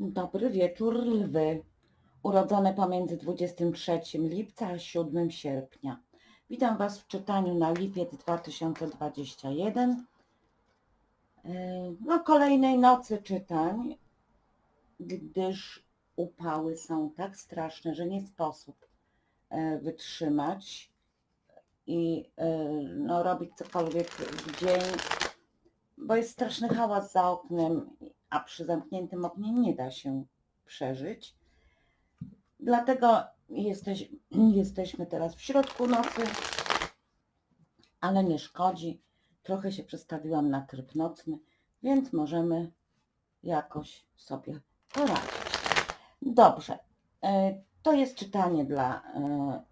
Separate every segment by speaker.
Speaker 1: Dobry wieczór, lwy. Urodzone pomiędzy 23 lipca a 7 sierpnia. Witam Was w czytaniu na lipiec 2021. Yy, No, kolejnej nocy czytań, gdyż upały są tak straszne, że nie sposób e, wytrzymać i e, no, robić cokolwiek w dzień, bo jest straszny hałas za oknem, a przy zamkniętym oknie nie da się przeżyć. Dlatego jesteś, jesteśmy teraz w środku nocy, ale nie szkodzi. Trochę się przestawiłam na tryb nocny, więc możemy jakoś sobie poradzić. Dobrze. e, To jest czytanie dla e,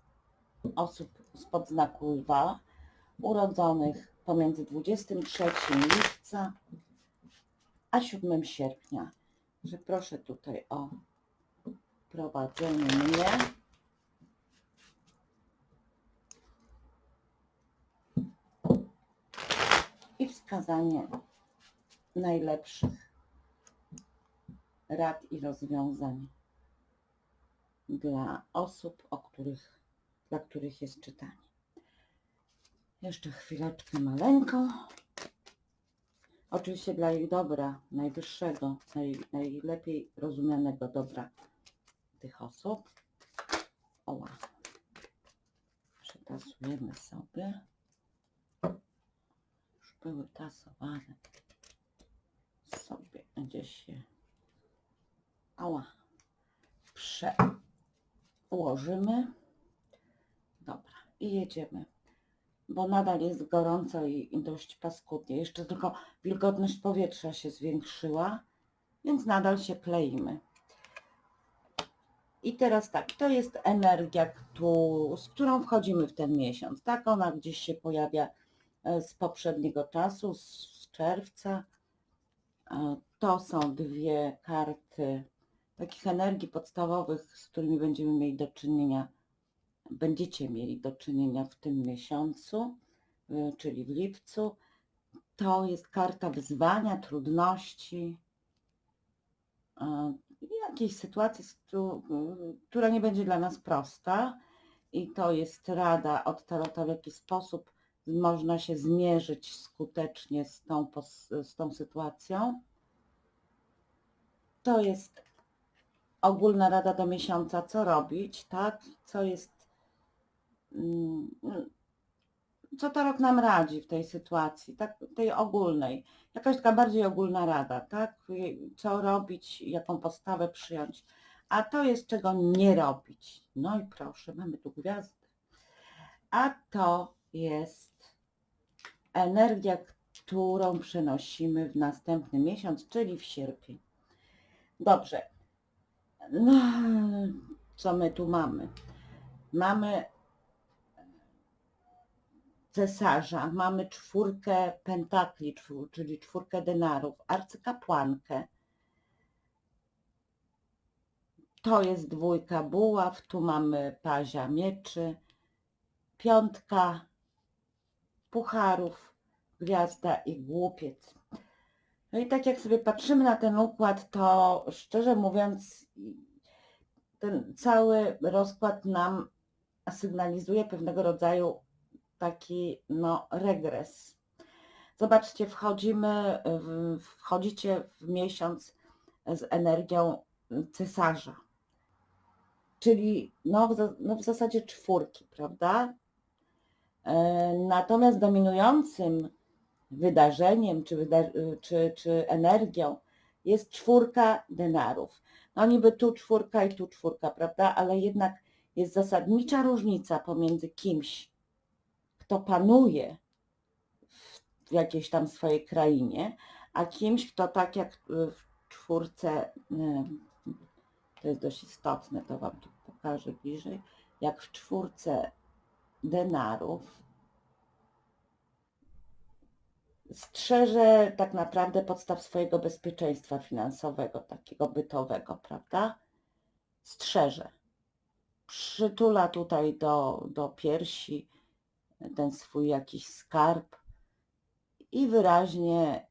Speaker 1: osób spod znaku lwa, urodzonych pomiędzy 23 lipca a 7 sierpnia. Że proszę tutaj o prowadzenie mnie. I wskazanie najlepszych rad i rozwiązań dla osób, o których, dla których jest czytanie. Jeszcze chwileczkę maleńką. Oczywiście dla ich dobra, najwyższego, naj, najlepiej rozumianego dobra tych osób. Oła. Przetasujemy sobie. Już były tasowane. Sobie gdzieś się Ała. Przełożymy. Dobra. I jedziemy. Bo nadal jest gorąco i dość paskudnie. Jeszcze tylko wilgotność powietrza się zwiększyła, więc nadal się kleimy. I teraz tak, to jest energia, z którą wchodzimy w ten miesiąc. Tak, ona gdzieś się pojawia e, z poprzedniego czasu, z, z czerwca. E, To są dwie karty takich energii podstawowych, z którymi będziemy mieli do czynienia, będziecie mieli do czynienia w tym miesiącu, y, czyli w lipcu. To jest karta wyzwania, trudności, y, jakiejś sytuacji, y, która nie będzie dla nas prosta. I to jest rada od Tarota, w jaki sposób można się zmierzyć skutecznie z tą, z tą sytuacją. To jest ogólna rada do miesiąca, co robić, tak? Co jest, co to rok nam radzi w tej sytuacji, tak? Tej ogólnej. Jakaś taka bardziej ogólna rada, tak? Co robić, jaką postawę przyjąć. A to jest czego nie robić. No i proszę, mamy tu gwiazdę. A to jest energia, którą przenosimy w następny miesiąc, czyli w sierpień. Dobrze. No, co my tu mamy? Mamy cesarza, mamy czwórkę pentakli, czyli czwórkę denarów, arcykapłankę. To jest dwójka buław, tu mamy pazia mieczy, piątka pucharów, gwiazda i głupiec. No i tak jak sobie patrzymy na ten układ, to szczerze mówiąc, ten cały rozkład nam sygnalizuje pewnego rodzaju taki no, regres. Zobaczcie, wchodzimy, wchodzicie w miesiąc z energią cesarza, czyli no, no, w zasadzie czwórki, prawda? E, Natomiast dominującym wydarzeniem czy, wyda czy, czy energią jest czwórka denarów. No niby tu czwórka i tu czwórka, prawda? Ale jednak jest zasadnicza różnica pomiędzy kimś, kto panuje w jakiejś tam swojej krainie, a kimś, kto tak jak w czwórce, y, to jest dość istotne, to Wam tu pokażę bliżej, jak w czwórce denarów strzeże tak naprawdę podstaw swojego bezpieczeństwa finansowego, takiego bytowego, prawda? Strzeże. Przytula tutaj do, do piersi ten swój jakiś skarb i wyraźnie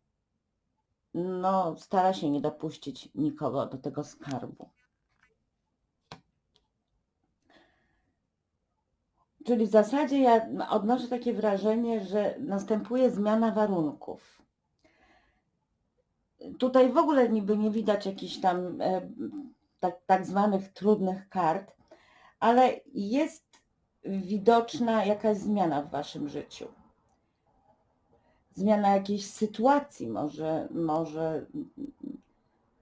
Speaker 1: no, stara się nie dopuścić nikogo do tego skarbu. Czyli w zasadzie ja odnoszę takie wrażenie, że następuje zmiana warunków. Tutaj w ogóle niby nie widać jakichś tam e, tak, tak zwanych trudnych kart, ale jest widoczna jakaś zmiana w waszym życiu. Zmiana jakiejś sytuacji, może, może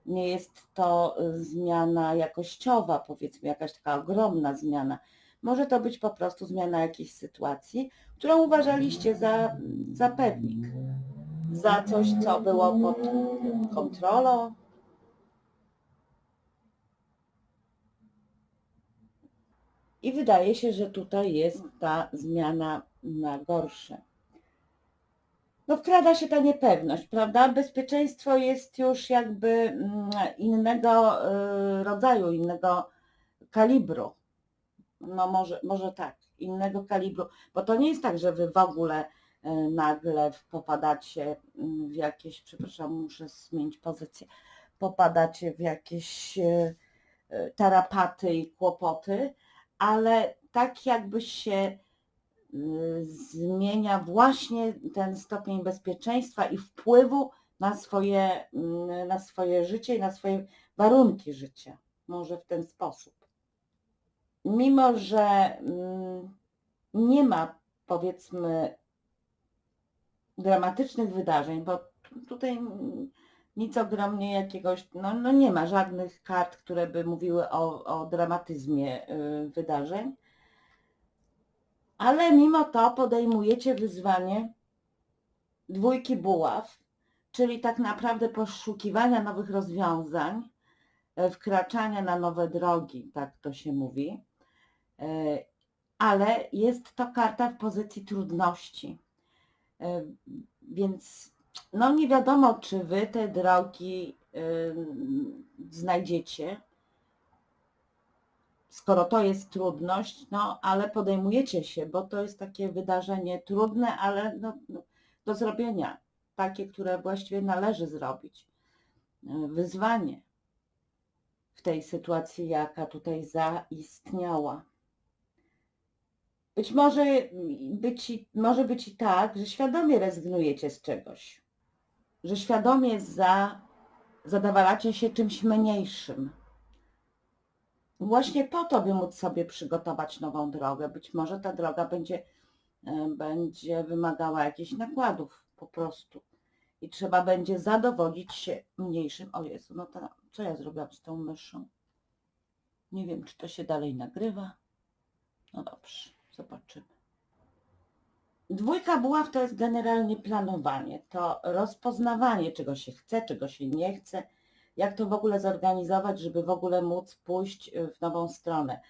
Speaker 1: nie jest to zmiana jakościowa, powiedzmy jakaś taka ogromna zmiana. Może to być po prostu zmiana jakiejś sytuacji, którą uważaliście za, za pewnik, za coś, co było pod kontrolą. I wydaje się, że tutaj jest ta zmiana na gorsze. No wkrada się ta niepewność, prawda? Bezpieczeństwo jest już jakby mm, innego y, rodzaju, innego kalibru. No może, może tak, innego kalibru, bo to nie jest tak, że wy w ogóle y, nagle popadacie w jakieś, przepraszam, muszę zmienić pozycję, popadacie w jakieś y, tarapaty i kłopoty, ale tak jakby się y, zmienia właśnie ten stopień bezpieczeństwa i wpływu na swoje, mm, na swoje życie i na swoje warunki życia. Może w ten sposób. Mimo, że mm, nie ma powiedzmy dramatycznych wydarzeń, bo tutaj nic ogromnie jakiegoś, no, no nie ma żadnych kart, które by mówiły o, o dramatyzmie y, wydarzeń, ale mimo to podejmujecie wyzwanie dwójki buław, czyli tak naprawdę poszukiwania nowych rozwiązań, e, wkraczania na nowe drogi, tak to się mówi, E, ale jest to karta w pozycji trudności. E, Więc no nie wiadomo, czy wy te drogi y, znajdziecie, skoro to jest trudność, no ale podejmujecie się, bo to jest takie wydarzenie trudne, ale no, no, do zrobienia, takie, które właściwie należy zrobić. Wyzwanie w tej sytuacji, jaka tutaj zaistniała. Być może być, może być i tak, że świadomie rezygnujecie z czegoś, że świadomie za, zadawalacie się czymś mniejszym. Właśnie po to, by móc sobie przygotować nową drogę. Być może ta droga będzie, e, będzie wymagała jakichś nakładów po prostu. I trzeba będzie zadowolić się mniejszym. O Jezu, no to co ja zrobiłam z tą myszą? Nie wiem, czy to się dalej nagrywa. No dobrze, zobaczymy. Dwójka buław to jest generalnie planowanie, to rozpoznawanie, czego się chce, czego się nie chce, jak to w ogóle zorganizować, żeby w ogóle móc pójść y, w nową stronę,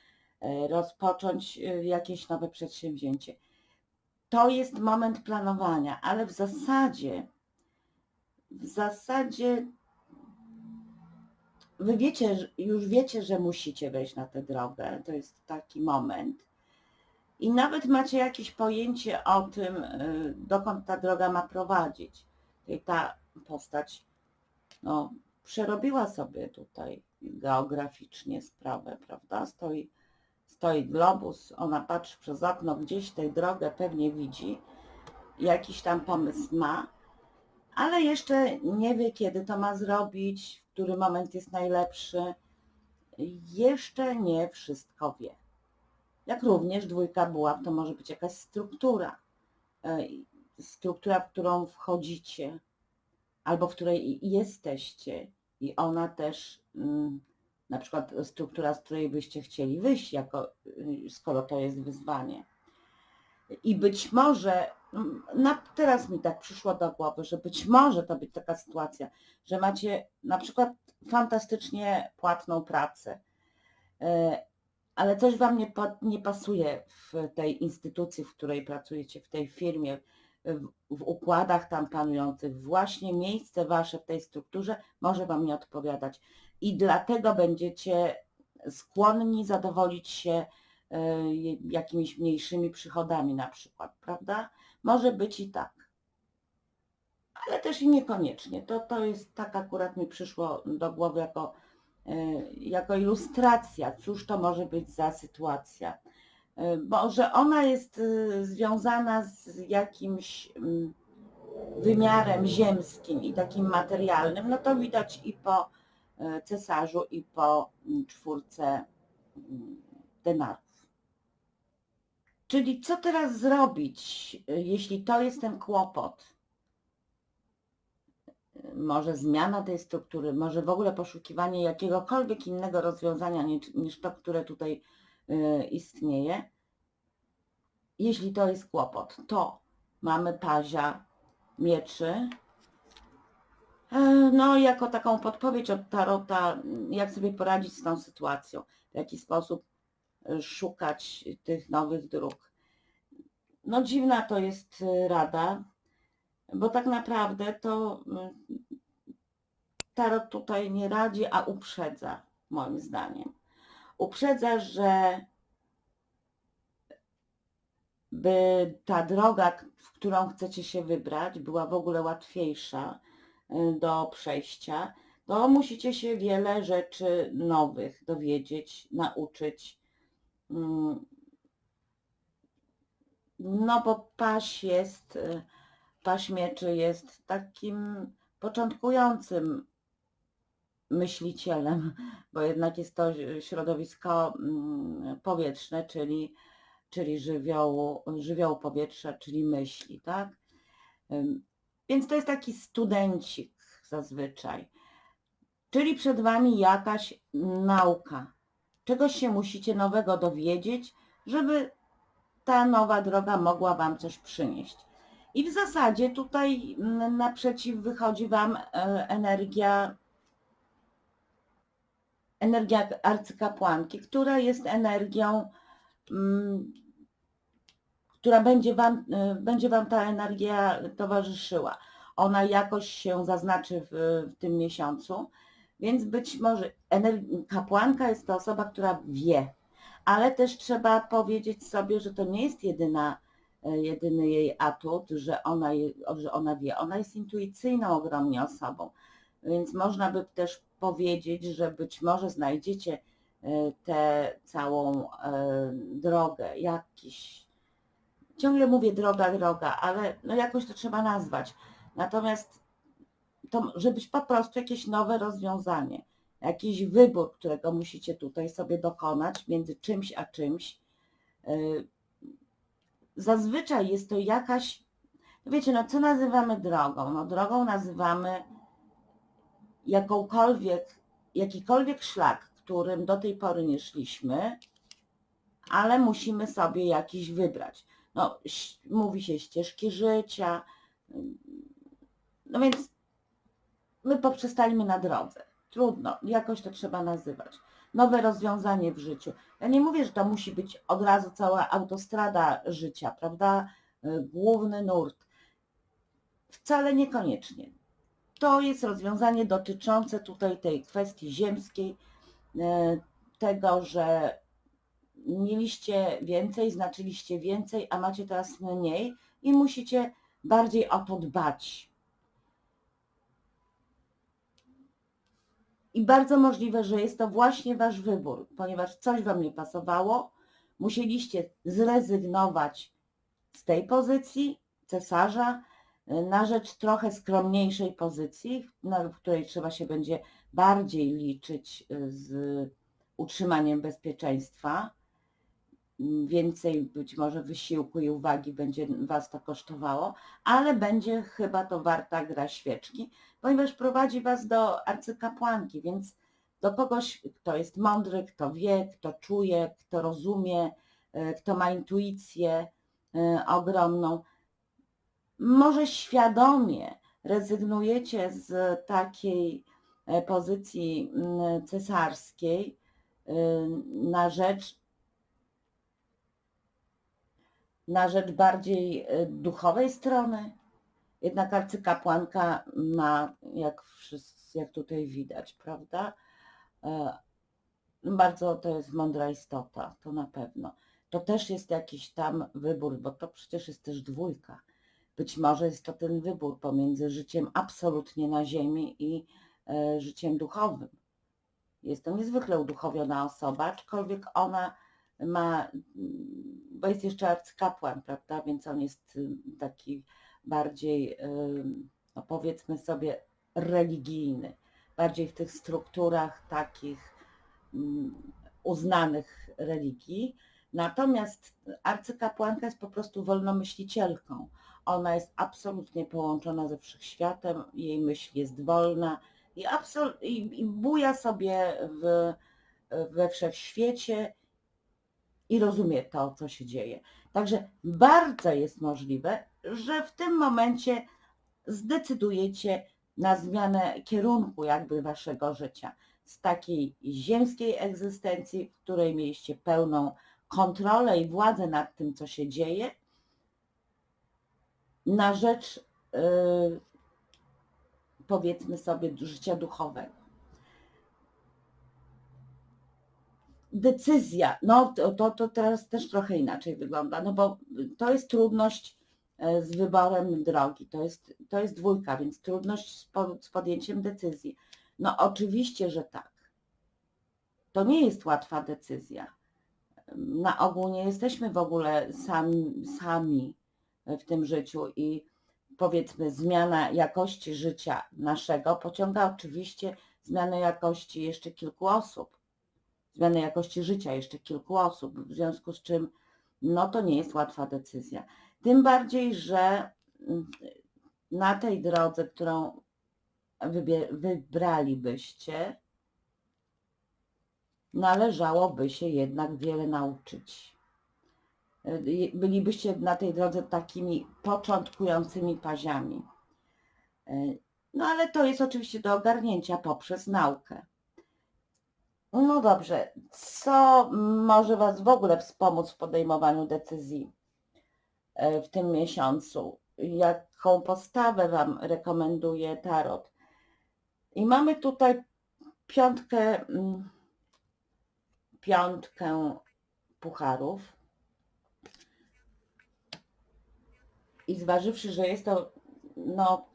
Speaker 1: y, rozpocząć y, jakieś nowe przedsięwzięcie. To jest moment planowania, ale w zasadzie, w zasadzie wy wiecie, już wiecie, że musicie wejść na tę drogę, to jest taki moment. I nawet macie jakieś pojęcie o tym, y, dokąd ta droga ma prowadzić. I ta postać no, przerobiła sobie tutaj geograficznie sprawę, prawda? Stoi, stoi globus, ona patrzy przez okno, gdzieś tę drogę pewnie widzi, jakiś tam pomysł ma, ale jeszcze nie wie, kiedy to ma zrobić, w który moment jest najlepszy. Jeszcze nie wszystko wie. Jak również dwójka buław to może być jakaś struktura. e, Struktura, w którą wchodzicie, albo w której jesteście i ona też, mm, na przykład struktura, z której byście chcieli wyjść, jako, y, skoro to jest wyzwanie. I być może, mm, teraz mi tak przyszło do głowy, że być może to być taka sytuacja, że macie na przykład fantastycznie płatną pracę, e, ale coś Wam nie, nie pasuje w tej instytucji, w której pracujecie, w tej firmie, w, w układach tam panujących. Właśnie miejsce Wasze w tej strukturze może Wam nie odpowiadać. I dlatego będziecie skłonni zadowolić się e, jakimiś mniejszymi przychodami na przykład, prawda? Może być i tak. Ale też i niekoniecznie. To, to jest tak akurat mi przyszło do głowy jako, jako ilustracja, cóż to może być za sytuacja. E, Bo że ona jest e, związana z jakimś mm, wymiarem ziemskim i takim materialnym, no to widać i po e, cesarzu, i po mm, czwórce mm, denarów. Czyli co teraz zrobić, e, jeśli to jest ten kłopot? Może zmiana tej struktury, może w ogóle poszukiwanie jakiegokolwiek innego rozwiązania niż, niż to, które tutaj e, istnieje. Jeśli to jest kłopot, to mamy pazia mieczy. E, No, jako taką podpowiedź od Tarota, jak sobie poradzić z tą sytuacją, w jaki sposób e, szukać tych nowych dróg. No, dziwna to jest e, rada, bo tak naprawdę to mm, Tarot tutaj nie radzi, a uprzedza, moim zdaniem. Uprzedza, że by ta droga, w którą chcecie się wybrać, była w ogóle łatwiejsza y, do przejścia, to musicie się wiele rzeczy nowych dowiedzieć, nauczyć. Mm. No bo paś jest, y, paś mieczy jest takim początkującym myślicielem, bo jednak jest to środowisko mm, powietrzne, czyli czyli żywiołu, żywiołu powietrza, czyli myśli, tak? Więc to jest taki studencik zazwyczaj. Czyli przed Wami jakaś nauka. Czegoś się musicie nowego dowiedzieć, żeby ta nowa droga mogła Wam coś przynieść. I w zasadzie tutaj mm, naprzeciw wychodzi Wam e, energia energia arcykapłanki, która jest energią mm, która będzie wam, y, będzie wam ta energia towarzyszyła. Ona jakoś się zaznaczy w, w tym miesiącu, więc być może kapłanka jest to osoba, która wie, ale też trzeba powiedzieć sobie, że to nie jest jedyna, jedyny jej atut, że ona, że ona wie. Ona jest intuicyjną ogromnie osobą, więc można by też powiedzieć, że być może znajdziecie y, tę całą y, drogę, jakiś ciągle mówię droga, droga, ale no jakoś to trzeba nazwać. Natomiast to może być po prostu jakieś nowe rozwiązanie, jakiś wybór, którego musicie tutaj sobie dokonać między czymś a czymś. Zazwyczaj jest to jakaś, wiecie, no co nazywamy drogą? No drogą nazywamy jakąkolwiek, jakikolwiek szlak, którym do tej pory nie szliśmy, ale musimy sobie jakiś wybrać no, mówi się ścieżki życia. No więc my poprzestaliśmy na drodze. Trudno, jakoś to trzeba nazywać. Nowe rozwiązanie w życiu. Ja nie mówię, że to musi być od razu cała autostrada życia, prawda? Y, Główny nurt. Wcale niekoniecznie. To jest rozwiązanie dotyczące tutaj tej kwestii ziemskiej, y, tego, że mieliście więcej, znaczyliście więcej, a macie teraz mniej i musicie bardziej o to dbać. I bardzo możliwe, że jest to właśnie wasz wybór, ponieważ coś wam nie pasowało, musieliście zrezygnować z tej pozycji cesarza y, na rzecz trochę skromniejszej pozycji, na- której trzeba się będzie bardziej liczyć y, z utrzymaniem bezpieczeństwa więcej być może wysiłku i uwagi będzie Was to kosztowało, ale będzie chyba to warta gra świeczki, ponieważ prowadzi Was do arcykapłanki, więc do kogoś, kto jest mądry, kto wie, kto czuje, kto rozumie, e, kto ma intuicję e, ogromną. Może świadomie rezygnujecie z takiej e, pozycji cesarskiej na rzecz na rzecz bardziej y, duchowej strony. Jednak arcykapłanka ma, jak, wszyscy, jak tutaj widać, prawda? E, Bardzo to jest mądra istota, to na pewno. To też jest jakiś tam wybór, bo to przecież jest też dwójka. być może jest to ten wybór pomiędzy życiem absolutnie na ziemi i e, życiem duchowym. Jest to niezwykle uduchowiona osoba, aczkolwiek ona ma, mm, bo jest jeszcze arcykapłan, prawda, więc on jest y, taki bardziej, y, no powiedzmy sobie, religijny, bardziej w tych strukturach takich mm, uznanych religii. Natomiast arcykapłanka jest po prostu wolnomyślicielką. Ona jest absolutnie połączona ze wszechświatem, jej myśl jest wolna i, absol- i, i buja sobie w, we wszechświecie i rozumie to, co się dzieje. Także bardzo jest możliwe, że w tym momencie zdecydujecie na zmianę kierunku jakby waszego życia. Z takiej ziemskiej egzystencji, w której mieliście pełną kontrolę i władzę nad tym, co się dzieje, na rzecz yy, powiedzmy sobie życia duchowego. Decyzja, no to, to, teraz też trochę inaczej wygląda, no bo to jest trudność e, z wyborem drogi, to jest, to jest dwójka, więc trudność z, po, z podjęciem decyzji. No oczywiście, że tak. To nie jest łatwa decyzja. Na ogół nie jesteśmy w ogóle sami, sami w tym życiu i powiedzmy zmiana jakości życia naszego pociąga oczywiście zmianę jakości jeszcze kilku osób, zmianę jakości życia jeszcze kilku osób, w związku z czym no to nie jest łatwa decyzja. Tym bardziej, że mm, na tej drodze, którą wybralibyście, należałoby się jednak wiele nauczyć. Y, Bylibyście na tej drodze takimi początkującymi paziami. Y, No ale to jest oczywiście do ogarnięcia poprzez naukę. No dobrze, co może Was w ogóle wspomóc w podejmowaniu decyzji y, w tym miesiącu? Jaką postawę Wam rekomenduje Tarot? I mamy tutaj piątkę, mm, piątkę pucharów. I zważywszy, że jest to no,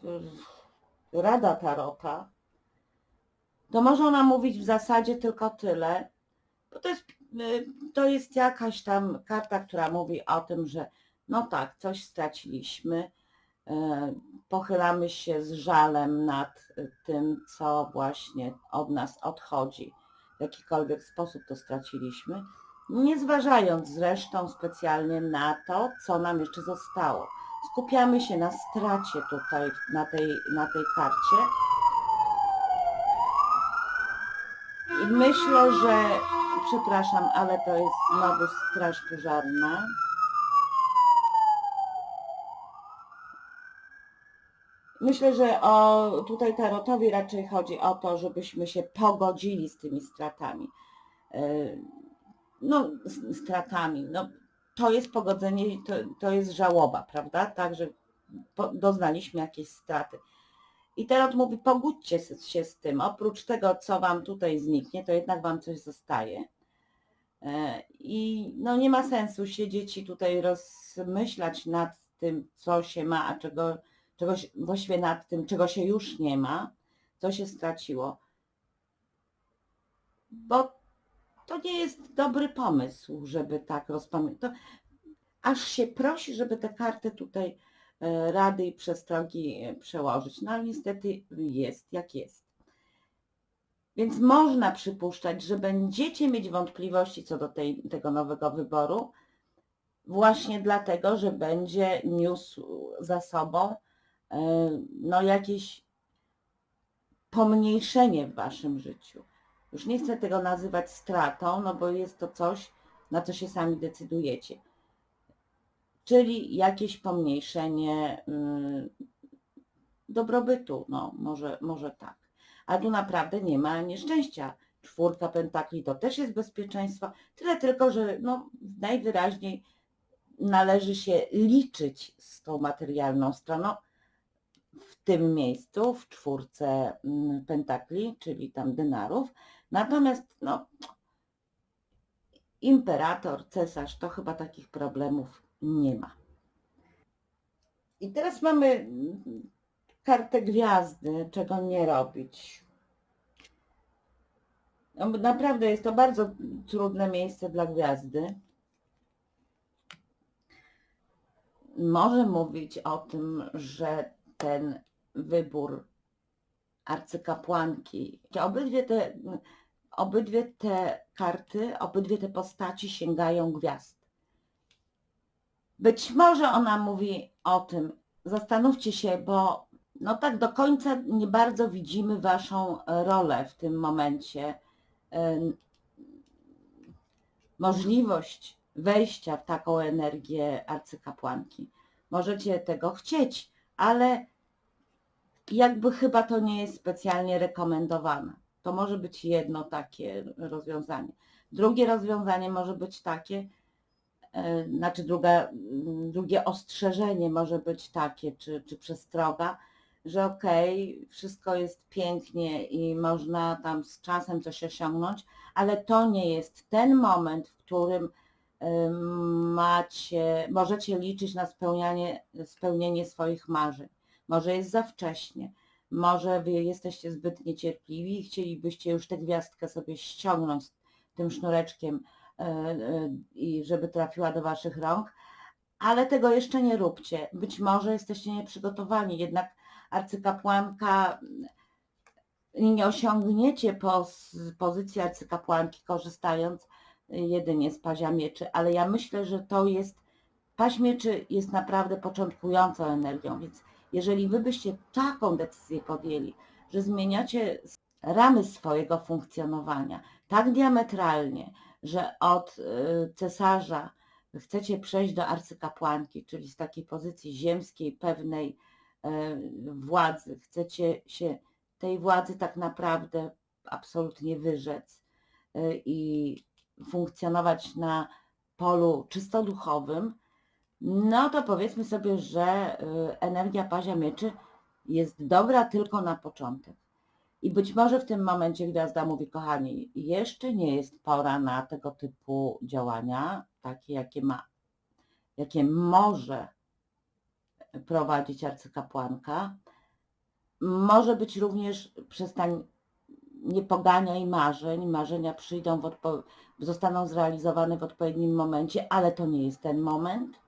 Speaker 1: rada Tarota, to może ona mówić w zasadzie tylko tyle, bo to jest, y, to jest jakaś tam karta, która mówi o tym, że no tak, coś straciliśmy, y, pochylamy się z żalem nad tym, co właśnie od nas odchodzi. W jakikolwiek sposób to straciliśmy, nie zważając zresztą specjalnie na to, co nam jeszcze zostało. Skupiamy się na stracie tutaj, na tej, na tej karcie. I myślę, że, przepraszam, ale to jest znowu straż pożarna. Myślę, że o, tutaj tarotowi raczej chodzi o to, żebyśmy się pogodzili z tymi stratami. Yy, No, stratami. No, to jest pogodzenie, to, to jest żałoba, prawda? Także doznaliśmy jakiejś straty. I teraz mówi, pogódźcie się z tym. Oprócz tego, co wam tutaj zniknie, to jednak wam coś zostaje. E, I no nie ma sensu siedzieć i tutaj rozmyślać nad tym, co się ma, a czego, czegoś, właściwie nad tym, czego się już nie ma, co się straciło. Bo to nie jest dobry pomysł, żeby tak rozpamiętać. Aż się prosi, żeby te karty tutaj rady i przestrogi e, przełożyć. No ale niestety jest jak jest. Więc można przypuszczać, że będziecie mieć wątpliwości co do tej, tego nowego wyboru, właśnie dlatego, że będzie niósł za sobą e, no, jakieś pomniejszenie w waszym życiu. Już nie chcę tego nazywać stratą, no bo jest to coś, na co się sami decydujecie. Czyli jakieś pomniejszenie y, dobrobytu, no może, może tak. A tu naprawdę nie ma nieszczęścia. Czwórka pentakli to też jest bezpieczeństwo. Tyle tylko, że no, najwyraźniej należy się liczyć z tą materialną stroną w tym miejscu, w czwórce mm, pentakli, czyli tam denarów. Natomiast no, imperator, cesarz to chyba takich problemów nie ma. I teraz mamy kartę gwiazdy, czego nie robić. No, naprawdę jest to bardzo trudne miejsce dla gwiazdy. Może mówić o tym, że ten wybór arcykapłanki, obydwie te, obydwie te karty, obydwie te postaci sięgają gwiazd. Być może ona mówi o tym, zastanówcie się, bo no tak do końca nie bardzo widzimy waszą rolę w tym momencie. Możliwość wejścia w taką energię arcykapłanki. Możecie tego chcieć, ale jakby chyba to nie jest specjalnie rekomendowane. To może być jedno takie rozwiązanie. Drugie rozwiązanie może być takie, znaczy druga, mm, drugie ostrzeżenie może być takie, czy, czy przestroga, że okej, wszystko jest pięknie i można tam z czasem coś osiągnąć, ale to nie jest ten moment, w którym ym, macie, możecie liczyć na spełnianie, spełnienie swoich marzeń. Może jest za wcześnie, może wy jesteście zbyt niecierpliwi i chcielibyście już tę gwiazdkę sobie ściągnąć tym sznureczkiem e, e, i żeby trafiła do waszych rąk, ale tego jeszcze nie róbcie. Być może jesteście nieprzygotowani, jednak arcykapłanka nie osiągniecie pozycji arcykapłanki korzystając jedynie z pazia mieczy, ale ja myślę, że to jest, paź mieczy jest naprawdę początkującą energią, więc jeżeli wy byście taką decyzję podjęli, że zmieniacie ramy swojego funkcjonowania tak diametralnie, że od y, cesarza chcecie przejść do arcykapłanki, czyli z takiej pozycji ziemskiej, pewnej y, władzy, chcecie się tej władzy tak naprawdę absolutnie wyrzec y, i funkcjonować na polu czysto duchowym, no to powiedzmy sobie, że y, energia pazia mieczy jest dobra tylko na początek. I być może w tym momencie gwiazda mówi, kochani, jeszcze nie jest pora na tego typu działania, takie jakie ma, jakie może prowadzić arcykapłanka. Może być również przestań, nie poganiaj marzeń, marzenia przyjdą, zostaną zrealizowane w odpowiednim momencie, ale to nie jest ten moment.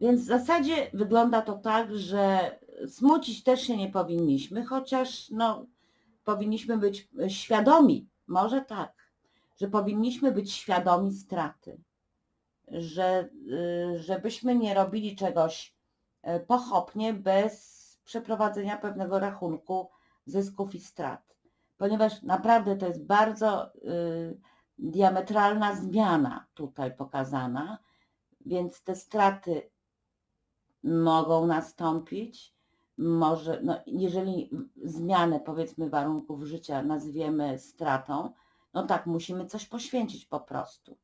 Speaker 1: Więc w zasadzie wygląda to tak, że smucić też się nie powinniśmy, chociaż no, powinniśmy być świadomi, może tak, że powinniśmy być świadomi straty, że y, żebyśmy nie robili czegoś y, pochopnie bez przeprowadzenia pewnego rachunku zysków i strat, ponieważ naprawdę to jest bardzo y, diametralna zmiana tutaj pokazana, więc te straty mogą nastąpić. Może, no, jeżeli zmianę powiedzmy warunków życia nazwiemy stratą, no tak, musimy coś poświęcić po prostu.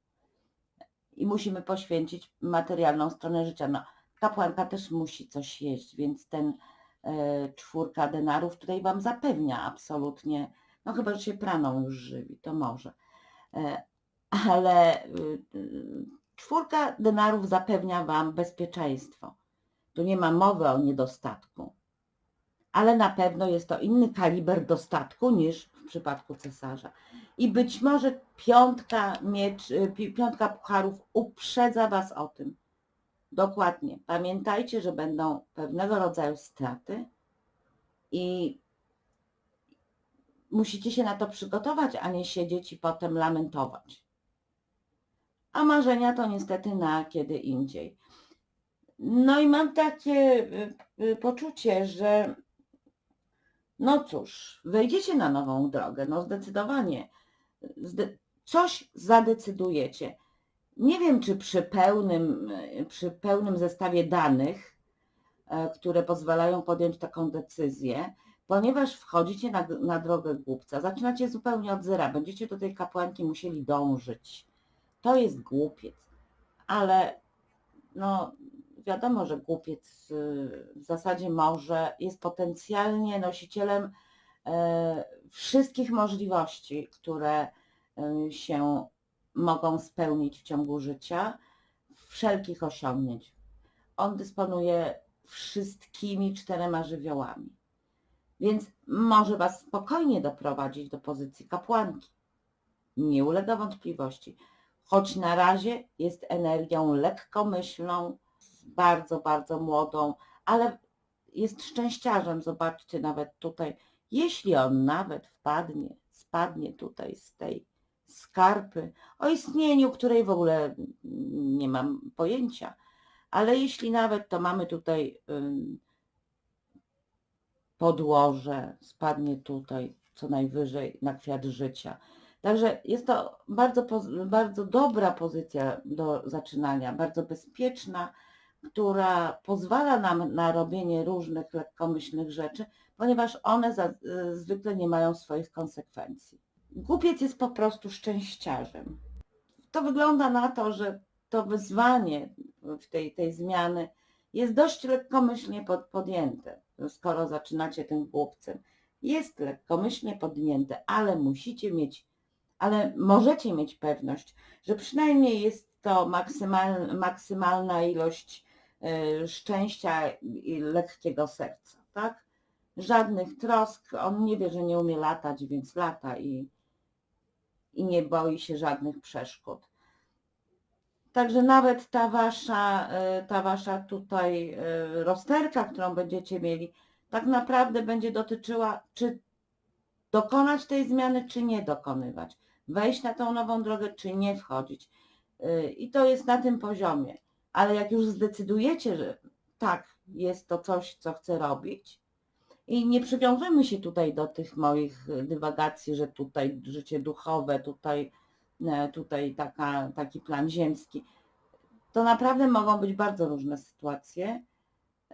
Speaker 1: I musimy poświęcić materialną stronę życia. No, kapłanka też musi coś jeść, więc ten e, czwórka denarów tutaj Wam zapewnia absolutnie, no chyba, że się praną już żywi, to może. E, ale y, y, czwórka denarów zapewnia Wam bezpieczeństwo. Tu nie ma mowy o niedostatku. Ale na pewno jest to inny kaliber dostatku niż w przypadku cesarza. I być może piątka, miecz, y, pi- piątka pucharów uprzedza Was o tym. Dokładnie. Pamiętajcie, że będą pewnego rodzaju straty i musicie się na to przygotować, a nie siedzieć i potem lamentować. A marzenia to niestety na kiedy indziej. No i mam takie y, y, poczucie, że no cóż, wejdziecie na nową drogę, no zdecydowanie. Zde- coś zadecydujecie. Nie wiem, czy przy pełnym, przy pełnym zestawie danych, e, które pozwalają podjąć taką decyzję, ponieważ wchodzicie na, na drogę głupca, zaczynacie zupełnie od zera, będziecie do tej kapłanki musieli dążyć. To jest głupiec, ale no wiadomo, że głupiec y, w zasadzie może, jest potencjalnie nosicielem e, wszystkich możliwości, które e, się mogą spełnić w ciągu życia, wszelkich osiągnięć. on dysponuje wszystkimi czterema żywiołami. Więc może Was spokojnie doprowadzić do pozycji kapłanki. Nie ulega wątpliwości. Choć na razie jest energią lekkomyślną, bardzo, bardzo młodą, ale jest szczęściarzem. Zobaczcie nawet tutaj, jeśli on nawet wpadnie, spadnie tutaj z tej skarpy, o istnieniu której w ogóle nie mam pojęcia, ale jeśli nawet to mamy tutaj podłoże, spadnie tutaj co najwyżej na kwiat życia. Także jest to bardzo, bardzo dobra pozycja do zaczynania, bardzo bezpieczna, która pozwala nam na robienie różnych lekkomyślnych rzeczy, ponieważ one za, y, zwykle nie mają swoich konsekwencji. Głupiec jest po prostu szczęściarzem. To wygląda na to, że to wyzwanie tej, tej zmiany jest dość lekkomyślnie pod, podjęte, skoro zaczynacie tym głupcem. Jest lekkomyślnie podjęte, ale musicie mieć, ale możecie mieć pewność, że przynajmniej jest to maksymal, maksymalna ilość szczęścia i lekkiego serca, tak? Żadnych trosk, on nie wie, że nie umie latać, więc lata i, i nie boi się żadnych przeszkód. Także nawet ta wasza, y, ta wasza tutaj y, rozterka, którą będziecie mieli, tak naprawdę będzie dotyczyła, czy dokonać tej zmiany, czy nie dokonywać. Wejść na tą nową drogę, czy nie wchodzić. I to jest na tym poziomie. Ale jak już zdecydujecie, że tak, jest to coś, co chcę robić, i nie przywiążemy się tutaj do tych moich dywagacji, że tutaj życie duchowe, tutaj, e, tutaj taka, taki plan ziemski. To naprawdę mogą być bardzo różne sytuacje,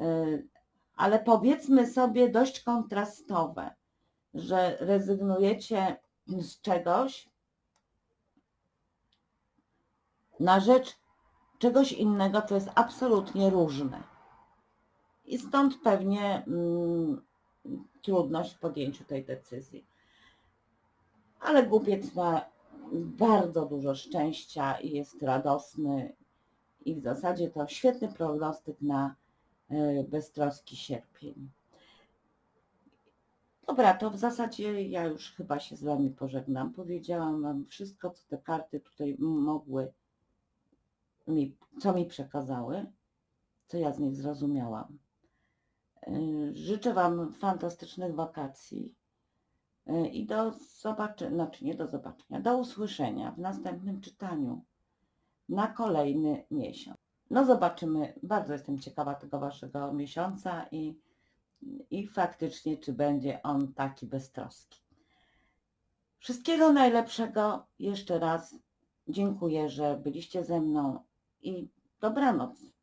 Speaker 1: y, ale powiedzmy sobie dość kontrastowe, że rezygnujecie z czegoś na rzecz czegoś innego, co jest absolutnie różne. I stąd pewnie mm, trudność w podjęciu tej decyzji. Ale głupiec ma bardzo dużo szczęścia i jest radosny i w zasadzie to świetny prognostyk na e, beztroski sierpień. Dobra, to w zasadzie ja już chyba się z Wami pożegnam. Powiedziałam Wam wszystko, co te karty tutaj mogły mi, co mi przekazały, co ja z nich zrozumiałam. Yy, Życzę Wam fantastycznych wakacji yy, i do zobaczenia, znaczy nie do zobaczenia, do usłyszenia w następnym czytaniu na kolejny miesiąc. No zobaczymy, bardzo jestem ciekawa tego Waszego miesiąca i, i faktycznie, czy będzie on taki beztroski. Wszystkiego najlepszego jeszcze raz. Dziękuję, że byliście ze mną i dobranoc.